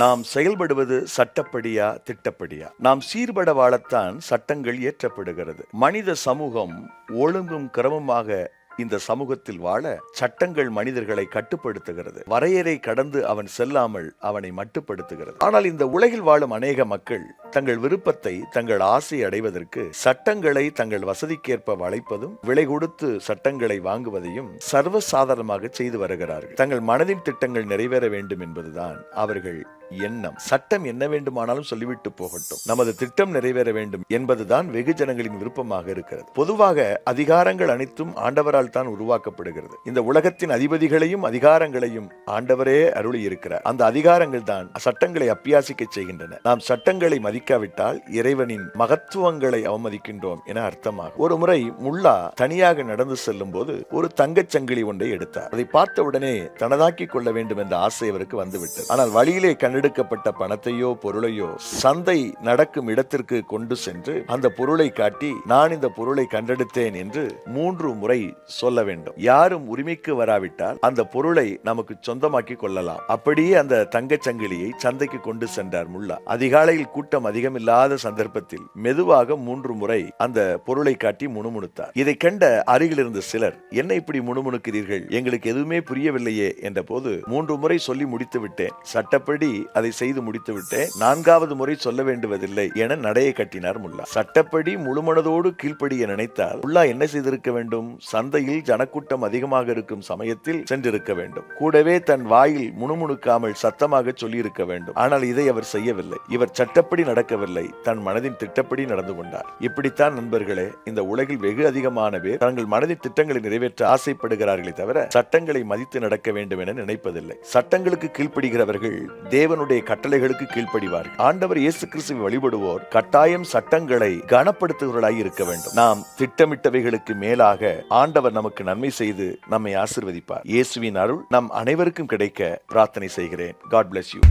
நாம் செயல்படுவது சட்டப்படியா திட்டப்படியா? நாம் சீர்பட வாழத்தான் சட்டங்கள் இயற்றப்படுகிறது. மனித சமூகம் ஒழுங்கும் கிரமமாக இந்த சமூகத்தில் வாழ சட்டங்கள் மனிதர்களை கட்டுப்படுத்துகிறது. வரையறை கடந்து அவன் செல்லாமல் அவனை மட்டுப்படுத்துகிறது. ஆனால் இந்த உலகில் வாழும் அநேக மக்கள் தங்கள் விருப்பத்தை தங்கள் ஆசை அடைவதற்கு சட்டங்களை தங்கள் வசதிக்கேற்ப வளைப்பதும் விலை கொடுத்து சட்டங்களை வாங்குவதையும் சர்வசாதாரணமாக செய்து வருகிறார்கள். தங்கள் மனதின் திட்டங்கள் நிறைவேற வேண்டும் என்பதுதான் அவர்கள் எண்ணம். சட்டம் என்ன வேண்டுமானாலும் சொல்லிவிட்டு போகட்டும். நமது திட்டம் நிறைவேற வேண்டும் என்பதுதான் வெகுஜனங்களின் விருப்பமாக இருக்கிறது. பொதுவாக அதிகாரங்கள் அனைத்தும் ஆண்டவரால் தான் உருவாக்கப்படுகிறது. இந்த உலகத்தின் அதிபதிகளையும் அதிகாரங்களையும் ஆண்டவரே அருளி இருக்கிறார் அந்த அதிகாரங்கள் தான் சட்டங்களை அப்பியாசிக்க செய்கின்றன. நாம் சட்டங்களை மதிக்காவிட்டால் இறைவனின் மகத்துவங்களை அவமதிக்கின்றோம் என அர்த்தமாகும். ஒரு முறை முல்லா தனியாக நடந்து செல்லும் போது ஒரு தங்கச் சங்கிலி ஒன்றை எடுத்தார். அதை பார்த்த உடனே தனதாக்கிக் கொள்ள வேண்டும் என்ற ஆசை அவருக்கு வந்துவிட்டது. ஆனால் வழியிலே கண்டெடுக்கப்பட்ட பணத்தையோ பொருளையோ சந்தை நடக்கும் இடத்திற்கு கொண்டு சென்று அந்த பொருளை காட்டி நான் இந்த பொருளை கண்டெடுத்தேன் என்று மூன்று முறை சொல்ல வேண்டும். யாரும் உரிமைக்கு வராவிட்டால் அந்த பொருளை நமக்கு சொந்தமாக்கி கொள்ளலாம். அப்படியே அந்த தங்கச் சங்கிலியை சந்தைக்கு கொண்டு சென்றார் முல்லா. அதிகாலையில் கூட்டம் அதிகம் இல்லாத சந்தர்ப்பத்தில் மெதுவாக மூன்று முறை அந்த பொருளை காட்டி முணுமுணுத்தார். இதை கண்ட அருகில் இருந்த சிலர் என்ன இப்படி முணுமுணுக்கிறீர்கள்? எங்களுக்கு எதுவுமே புரியவில்லையே என்ற போது மூன்று முறை சொல்லி முடித்து விட்டேன் சட்டப்படி அதை செய்து முடித்து விட்டேன் நான்காவது முறை சொல்ல வேண்டுவதில்லை என நடையை கட்டினார் முல்லா. சட்டப்படி முழுமனதோடு கீழ்ப்படிய நினைத்தால் முல்லா என்ன செய்திருக்க வேண்டும்? சந்தையில் ஜனக்கூட்டம் அதிகமாக இருக்கும் சமயத்தில் சென்றிருக்க வேண்டும். கூடவே தன் வாயில் முணுமுணுக்காமல் சத்தமாக சொல்லியிருக்க வேண்டும். ஆனால் இதை அவர் செய்யவில்லை. இவர் சட்டப்படி நடக்கவில்லை. தன் மனதின் திட்டப்படி நடந்து கொண்டார். இப்படித்தான் நண்பர்களே இந்த உலகில் வெகு அதிகமான பேர் தங்கள் மனதின் திட்டங்களை நிறைவேற்ற ஆசைப்படுகிறார்களே தவிர சட்டங்களை மதித்து நடக்க வேண்டும் என நினைப்பதில்லை. சட்டங்களுக்கு கீழ்ப்படுகிறவர்கள் தேவனுடைய கட்டளைகளுக்கு கீழ்ப்படிவார்கள். ஆண்டவர் இயேசு கிறிஸ்துவை வழிபடுவோர் கட்டாயம் சட்டங்களை கனப்படுத்துகிறவர்களாய் இருக்க வேண்டும். நாம் திட்டமிட்டவைகளுக்கு மேலாக ஆண்டவர் நமக்கு நன்மை செய்து நம்மை ஆசிர்வதிப்பார். இயேசுவின் அருள் நம் அனைவருக்கும் கிடைக்க பிரார்த்தனை செய்கிறேன். God bless you